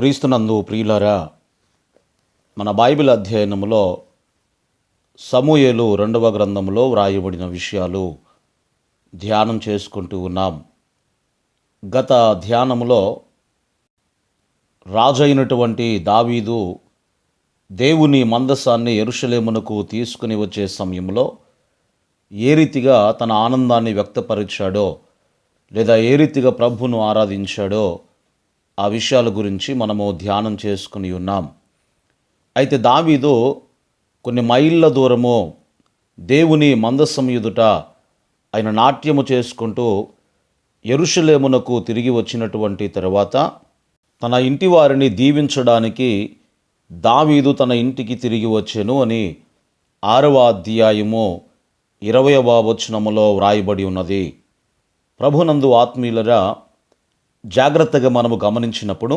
క్రీస్తునందు ప్రియులరా మన బైబిల్ అధ్యయనములో సమూయేలు రెండవ గ్రంథంలో వ్రాయబడిన విషయాలు ధ్యానం చేసుకుంటూ ఉన్నాం. గత ధ్యానములో రాజైనటువంటి దావీదు దేవుని మందసాన్ని ఎరుషలేమునకు తీసుకుని వచ్చే సమయంలో ఏ రీతిగా తన ఆనందాన్ని వ్యక్తపరిచాడో లేదా ఏ రీతిగా ప్రభును ఆరాధించాడో ఆ విషయాల గురించి మనము ధ్యానం చేసుకుని ఉన్నాం. అయితే దావీదు కొన్ని మైళ్ళ దూరము దేవుని మందస్సం ఎదుట ఆయన నాట్యము చేసుకుంటూ ఎరుషలేమునకు తిరిగి వచ్చినటువంటి తర్వాత తన ఇంటి వారిని దీవించడానికి దావీదు తన ఇంటికి తిరిగి వచ్చెను అని ఆరవ అధ్యాయము ఇరవయవ వచనములో వ్రాయబడి ఉన్నది. ప్రభునందు ఆత్మీయులరా జాగ్రత్తగా మనము గమనించినప్పుడు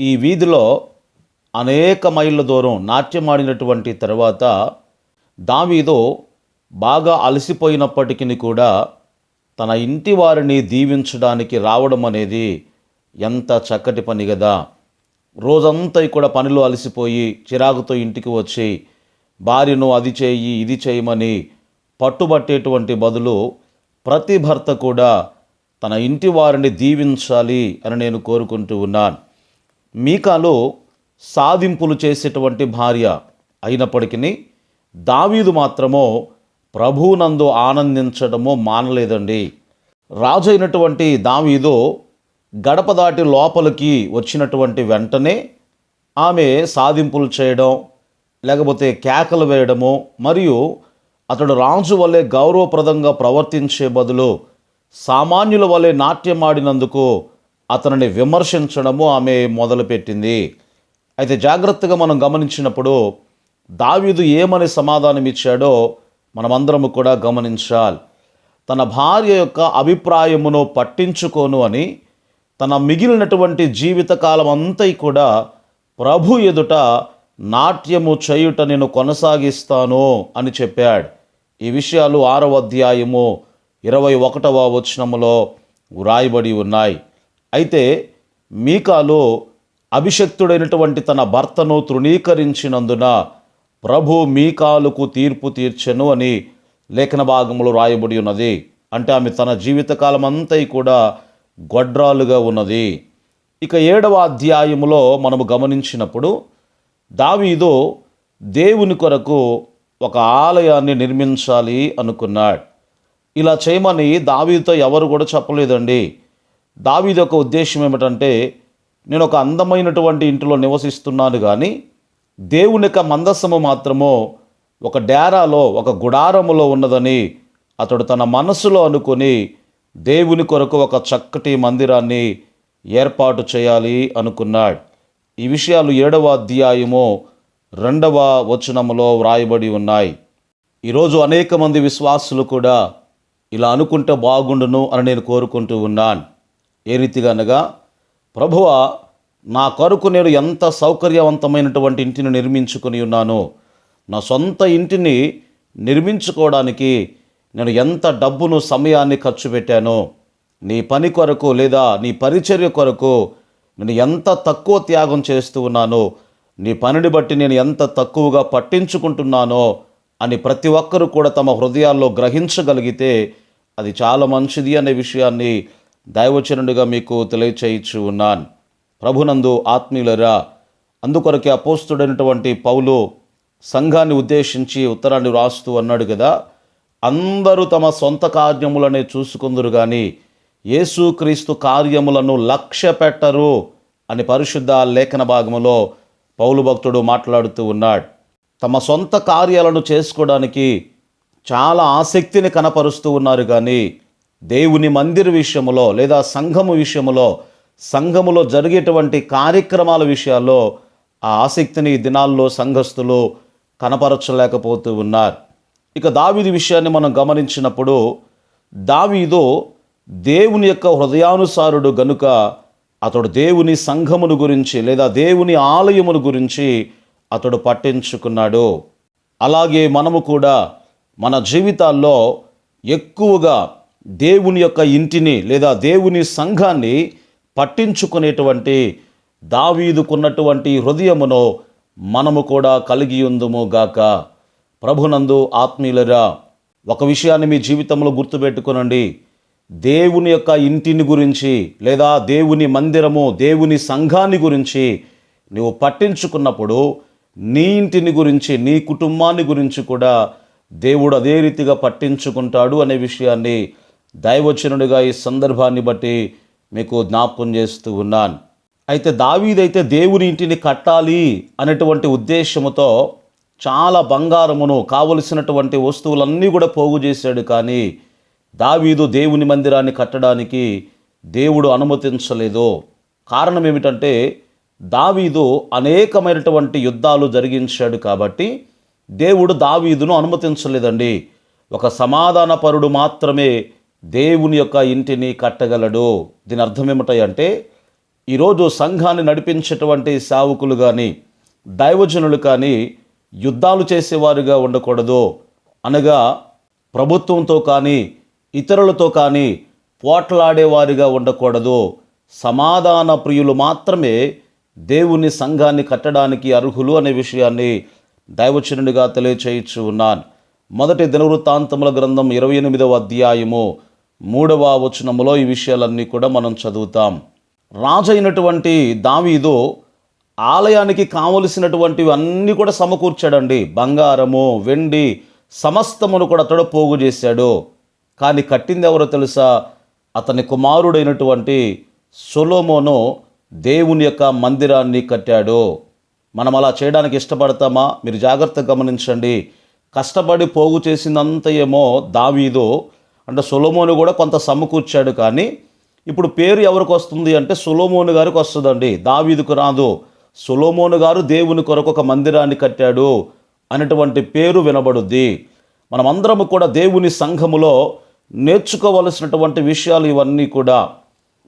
ఈ వీధిలో అనేక మైళ్ళ దూరం నాట్యమాడినటువంటి తర్వాత దావీదు బాగా అలసిపోయినప్పటికీ కూడా తన ఇంటి వారిని దీవించడానికి రావడం అనేది ఎంత చక్కటి పని కదా రోజంతా కూడా పనిలో అలసిపోయి చిరాకుతో ఇంటికి వచ్చి భార్యను అది చేయి ఇది చేయమని పట్టుబట్టేటువంటి బదులు ప్రతి భర్త కూడా తన ఇంటి వారిని దీవించాలి అని నేను కోరుకుంటూ ఉన్నాను. మీకాలో సాధింపులు చేసేటువంటి భార్య అయినప్పటికీ దావీదు మాత్రమో ప్రభువునందు ఆనందించడమో మానలేదండి. రాజు అయినటువంటి దావీదు గడప దాటి లోపలికి వచ్చినటువంటి వెంటనే ఆమె సాధింపులు చేయడం లేకపోతే కేకలు వేయడము మరియు అతడు రాజు వల్లే గౌరవప్రదంగా ప్రవర్తించే బదులు సామాన్యుల వలె నాట్యమాడినందుకు అతనిని విమర్శించడము ఆమె మొదలుపెట్టింది. అయితే జాగ్రత్తగా మనం గమనించినప్పుడు దావీదు ఏమని సమాధానం ఇచ్చాడో మనమందరము కూడా గమనించాలి. తన భార్య యొక్క అభిప్రాయమును పట్టించుకోను అని తన మిగిలినటువంటి జీవితకాలం అంతా కూడా ప్రభు ఎదుట నాట్యము చేయుట నేను కొనసాగిస్తాను అని చెప్పాడు. ఈ విషయాలు ఆరవ అధ్యాయము ఇరవై ఒకటవ వచనములో వ్రాయబడి ఉన్నాయి. అయితే మీకాలు అభిషక్తుడైనటువంటి తన భర్తను తృణీకరించినందున ప్రభు మీకాలుకు తీర్పు తీర్చెను అని లేఖన భాగంలో రాయబడి ఉన్నది. అంటే ఆమె తన జీవితకాలం అంతా కూడా గొడ్రాలుగా ఉన్నది. ఇక ఏడవ అధ్యాయములో మనము గమనించినప్పుడు దావీదు దేవుని కొరకు ఒక ఆలయాన్ని నిర్మించాలి అనుకున్నాడు. ఇలా చేయమని దావీదుతో ఎవరు కూడా చెప్పలేదండి. దావీది యొక్క ఉద్దేశం ఏమిటంటే నేను ఒక అందమైనటువంటి ఇంటిలో నివసిస్తున్నాను కానీ దేవుని యొక్క మందస్సము మాత్రము ఒక డేరాలో ఒక గుడారములో ఉన్నదని అతడు తన మనసులో అనుకొని దేవుని కొరకు ఒక చక్కటి మందిరాన్ని ఏర్పాటు చేయాలి అనుకున్నాడు. ఈ విషయాలు ఏడవ అధ్యాయము రెండవ వచనములో వ్రాయబడి ఉన్నాయి. ఈరోజు అనేక మంది విశ్వాసులు కూడా ఇలా అనుకుంటే బాగుండును అని నేను కోరుకుంటూ ఉన్నాను. ఏ రీతిగా అనగా ప్రభువ నా కొరకు నేను ఎంత సౌకర్యవంతమైనటువంటి ఇంటిని నిర్మించుకొని ఉన్నాను నా సొంత ఇంటిని నిర్మించుకోవడానికి నేను ఎంత డబ్బును సమయాన్ని ఖర్చు పెట్టానో నీ పని కొరకు లేదా నీ పరిచర్య కొరకు నేను ఎంత తక్కువ త్యాగం చేస్తూ ఉన్నానో నీ పనిని బట్టి నేను ఎంత తక్కువగా పట్టించుకుంటున్నానో అని ప్రతి ఒక్కరూ కూడా తమ హృదయాల్లో గ్రహించగలిగితే అది చాలా మంచిది అనే విషయాన్ని దైవచనుడిగా మీకు తెలియచేయచ్చు ఉన్నాను. ప్రభునందు ఆత్మీయులరా అందుకొరకే అపోస్తుడైనటువంటి పౌలు సంఘాన్ని ఉద్దేశించి ఉత్తరాన్ని రాస్తూ అన్నాడు కదా అందరూ తమ సొంత కార్యములనే చూసుకుందరు కానీ యేసుక్రీస్తు కార్యములను లక్ష్య పెట్టరు అని పరిశుద్ధ లేఖన భాగంలో పౌలు భక్తుడు మాట్లాడుతూ ఉన్నాడు. తమ సొంత కార్యాలను చేసుకోవడానికి చాలా ఆసక్తిని కనపరుస్తూ ఉన్నారు కానీ దేవుని మందిర విషయములో లేదా సంఘము విషయములో సంఘములో జరిగేటువంటి కార్యక్రమాల విషయాల్లో ఆ ఆసక్తిని ఈ దినాల్లో సంఘస్థులు కనపరచలేకపోతూ ఉన్నారు. ఇక దావీది విషయాన్ని మనం గమనించినప్పుడు దావీదు దేవుని యొక్క హృదయానుసారుడు గనుక అతడు దేవుని సంఘమును గురించి లేదా దేవుని ఆలయమును గురించి అతడు పట్టించుకున్నాడు. అలాగే మనము కూడా మన జీవితాల్లో ఎక్కువగా దేవుని యొక్క ఇంటిని లేదా దేవుని సంఘాన్ని పట్టించుకునేటువంటి దావీదుకున్నటువంటి హృదయమును మనము కూడా కలిగి ఉందుము గాక. ప్రభునందు ఆత్మీయులరా ఒక విషయాన్ని మీ జీవితంలో గుర్తుపెట్టుకునండి. దేవుని యొక్క ఇంటిని గురించి లేదా దేవుని మందిరము దేవుని సంఘాన్ని గురించి నువ్వు పట్టించుకున్నప్పుడు నీ ఇంటిని గురించి నీ కుటుంబాన్ని గురించి కూడా దేవుడు అదే రీతిగా పట్టించుకుంటాడు అనే విషయాన్ని దైవచనుడిగా ఈ సందర్భాన్ని బట్టి మీకు జ్ఞాపకం చేస్తూ ఉన్నాను. అయితే దావీదైతే దేవుని ఇంటిని కట్టాలి అనేటువంటి ఉద్దేశముతో చాలా బంగారమును కావలసినటువంటి వస్తువులన్నీ కూడా పోగు చేశాడు. కానీ దావీదు దేవుని మందిరాన్ని కట్టడానికి దేవుడు అనుమతించలేదు. కారణం ఏమిటంటే దావీదు అనేకమైనటువంటి యుద్ధాలు జరిగించాడు కాబట్టి దేవుడు దావీదును అనుమతించలేదండి. ఒక సమాధానపరుడు మాత్రమే దేవుని యొక్క ఇంటిని కట్టగలడు. దీని అర్థం ఏమిటాయంటే ఈరోజు సంఘాన్ని నడిపించేటువంటి సావుకులు కానీ దైవజనులు కానీ యుద్ధాలు చేసేవారుగా ఉండకూడదు. అనగా ప్రభుత్వంతో కానీ ఇతరులతో కానీ పోట్లాడేవారిగా ఉండకూడదు. సమాధాన ప్రియులు మాత్రమే దేవుని సంఘాన్ని కట్టడానికి అర్హులు అనే విషయాన్ని దైవచనుడిగా తెలియచేయచ్చు ఉన్నాను. మొదటి దినవృత్తాంతముల గ్రంథం ఇరవై ఎనిమిదవ అధ్యాయము మూడవ వచనములో ఈ విషయాలన్నీ కూడా మనం చదువుతాం. రాజైనటువంటి దావీదు ఆలయానికి కావలసినటువంటివి అన్నీ కూడా సమకూర్చాడండి. బంగారము వెండి సమస్తమును కూడా అతడు పోగు చేశాడు. కానీ కట్టింది ఎవరో తెలుసా? అతని కుమారుడైనటువంటి సొలోమోను దేవుని యొక్క మందిరాన్ని కట్టాడు. మనం అలా చేయడానికి ఇష్టపడతామా? మీరు జాగ్రత్తగా గమనించండి. కష్టపడి పోగు చేసిందంత ఏమో దావీదో అంటే సొలోమోను కూడా కొంత సమకూర్చాడు కానీ ఇప్పుడు పేరు ఎవరికి వస్తుంది అంటే సొలోమోను గారికి వస్తుందండి. దావీదుకు రాదు. సొలోమోను గారు దేవుని కొరకు ఒక మందిరాన్ని కట్టాడు అనేటువంటి పేరు వినబడుద్ది. మనమందరము కూడా దేవుని సంఘములో నేర్చుకోవలసినటువంటి విషయాలు ఇవన్నీ కూడా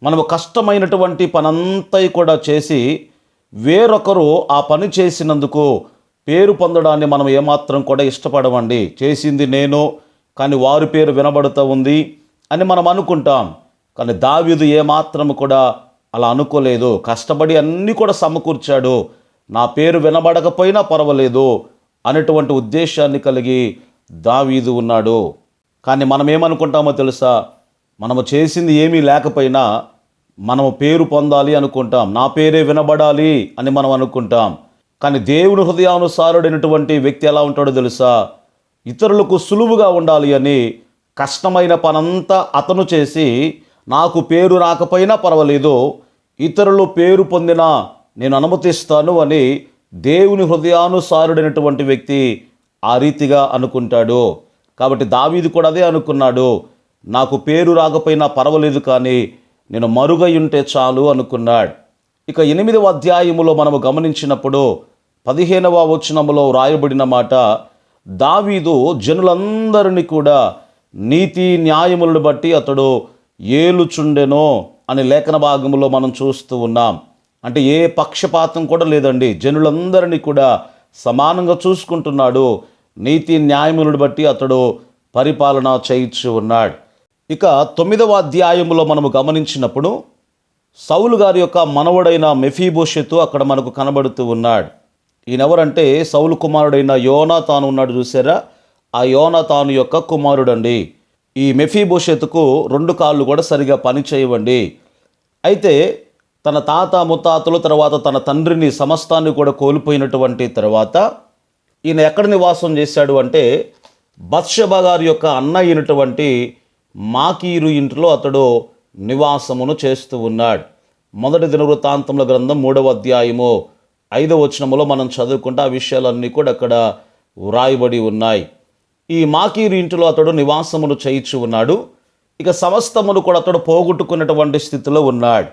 మనము కష్టమైనటువంటి పనంతా కూడా చేసి వేరొకరు ఆ పని చేసినందుకు పేరు పొందడాన్ని మనం ఏమాత్రం కూడా ఇష్టపడమండి. చేసింది నేను కానీ వారి పేరు వినబడుతూ ఉంది అని మనం అనుకుంటాం. కానీ దావీదు ఏమాత్రం కూడా అలా అనుకోలేదు. కష్టపడి అన్నీ కూడా సమకూర్చాడు. నా పేరు వినబడకపోయినా పర్వాలేదు అనేటువంటి ఉద్దేశాన్ని కలిగి దావీదు ఉన్నాడు. కానీ మనం ఏమనుకుంటామో తెలుసా? మనము చేసింది ఏమీ లేకపోయినా మనము పేరు పొందాలి అనుకుంటాం. నా పేరే వినబడాలి అని మనం అనుకుంటాం. కానీ దేవుని హృదయానుసారుడైనటువంటి వ్యక్తి ఎలా ఉంటాడో తెలుసా? ఇతరులకు సులువుగా ఉండాలి అని కష్టమైన పనంతా అతను చేసి నాకు పేరు రాకపోయినా పర్వాలేదు ఇతరులు పేరు పొందినా నేను అనుమతిస్తాను అని దేవుని హృదయానుసారుడైనటువంటి వ్యక్తి ఆ రీతిగా అనుకుంటాడు. కాబట్టి దావీది కూడా అదే అనుకున్నాడు. నాకు పేరు రాకపోయినా పర్వాలేదు కానీ నేను మరుగై ఉంటే చాలు అనుకున్నాడు. ఇక ఎనిమిదవ అధ్యాయములో మనము గమనించినప్పుడు పదిహేనవ వచనములో రాయబడిన మాట దావీదు జనులందరినీ కూడా నీతి న్యాయములను బట్టి అతడు ఏలుచుండెనో అనే లేఖన భాగంలో మనం చూస్తూ ఉన్నాం. అంటే ఏ పక్షపాతం కూడా లేదండి. జనులందరినీ కూడా సమానంగా చూసుకుంటున్నాడు. నీతి న్యాయములను బట్టి అతడు పరిపాలన చేయించి ఉన్నాడు. ఇక తొమ్మిదవ అధ్యాయములో మనము గమనించినప్పుడు సౌలు గారి యొక్క మనవడైన మెఫీబోషెతు అక్కడ మనకు కనబడుతూ ఉన్నాడు. ఈయనెవరంటే సౌలు కుమారుడైన యోనా తాను ఉన్నాడు చూసారా ఆ యోనా తాను యొక్క కుమారుడండి. ఈ మెఫీబోషెతుకు రెండు కాళ్ళు కూడా సరిగా పని చేయవండి. అయితే తన తాత ముత్తాతలు తర్వాత తన తండ్రిని సమస్తాన్ని కూడా కోల్పోయినటువంటి తర్వాత ఈయన ఎక్కడ నివాసం చేశాడు అంటే బత్షబ గారి యొక్క అన్న అయినటువంటి మాకీరు ఇంటిలో అతడు నివాసమును చేస్తూ ఉన్నాడు. మొదటి దినవృత్తాంతముల గ్రంథం మూడవ అధ్యాయము ఐదవ వచనములో మనం చదువుకుంటే ఆ విషయాలన్నీ కూడా అక్కడ వ్రాయబడి ఉన్నాయి. ఈ మాకీరు ఇంటిలో అతడు నివాసమును చేయించి ఉన్నాడు. ఇక సమస్తమును కూడా అతడు పోగొట్టుకున్నటువంటి స్థితిలో ఉన్నాడు.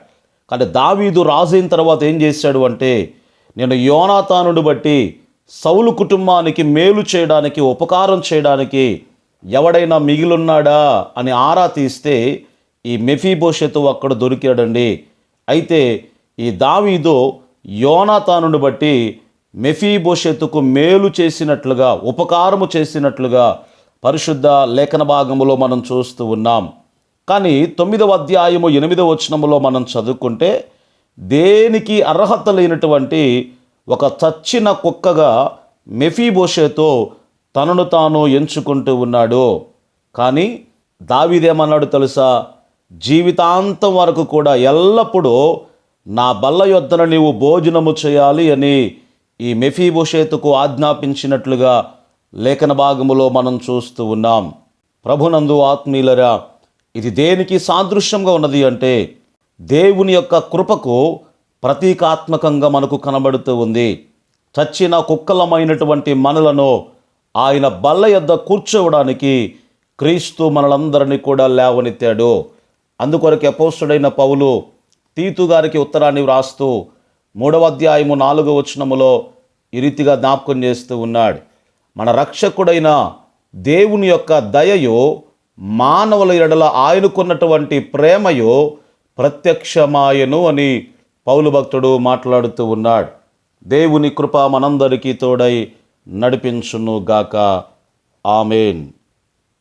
కానీ దావీదు రాజైన తర్వాత ఏం చేశాడు అంటే నేను యోనాతానుడు బట్టి సౌలు కుటుంబానికి మేలు చేయడానికి ఉపకారం చేయడానికి ఎవడైనా మిగిలున్నాడా అని ఆరా తీస్తే ఈ మెఫీబోషెతు అక్కడ దొరికాడండి. అయితే ఈ దావీదు యోనాతానుని బట్టి మెఫీబోషెతుకు మేలు చేసినట్లుగా ఉపకారము చేసినట్లుగా పరిశుద్ధ లేఖన భాగములో మనం చూస్తూ ఉన్నాం. కానీ తొమ్మిదవ అధ్యాయము ఎనిమిదవ వచనములో మనం చదువుకుంటే దేనికి అర్హత లేనటువంటి ఒక చచ్చిన కుక్కగా మెఫీబోషేతో తనను తాను ఎంచుకుంటూ ఉన్నాడు. కానీ దావిదేమన్నాడు తెలుసా? జీవితాంతం వరకు కూడా ఎల్లప్పుడూ నా బల్ల యొద్దన నీవు భోజనము చేయాలి అని ఈ మెఫీభూషేతుకు ఆజ్ఞాపించినట్లుగా లేఖన భాగములో మనం చూస్తూ ఉన్నాం. ప్రభునందు ఆత్మీయులరా ఇది దేనికి సాదృశ్యంగా ఉన్నది అంటే దేవుని యొక్క కృపకు ప్రతీకాత్మకంగా మనకు కనబడుతూ ఉంది. చచ్చిన కుక్కలమైనటువంటి మనలను ఆయన బల్ల యొద్ద కూర్చోవడానికి క్రీస్తు మనలందరినీ కూడా లేవనెత్తాడు. అందుకొరకు అపోస్తుడైన పౌలు తీతు గారికి ఉత్తరాన్ని వ్రాస్తూ మూడవ అధ్యాయము నాలుగవ వచనములో ఈ రీతిగా జ్ఞాపకం చేస్తూ ఉన్నాడు. మన రక్షకుడైన దేవుని యొక్క దయయో మానవుల ఎడల ఆయనకున్నటువంటి ప్రేమయో ప్రత్యక్షమాయను అని పౌలు భక్తుడు మాట్లాడుతూ ఉన్నాడు. దేవుని కృప మనందరికీ తోడై నడిపించును గాక ఆమెన్.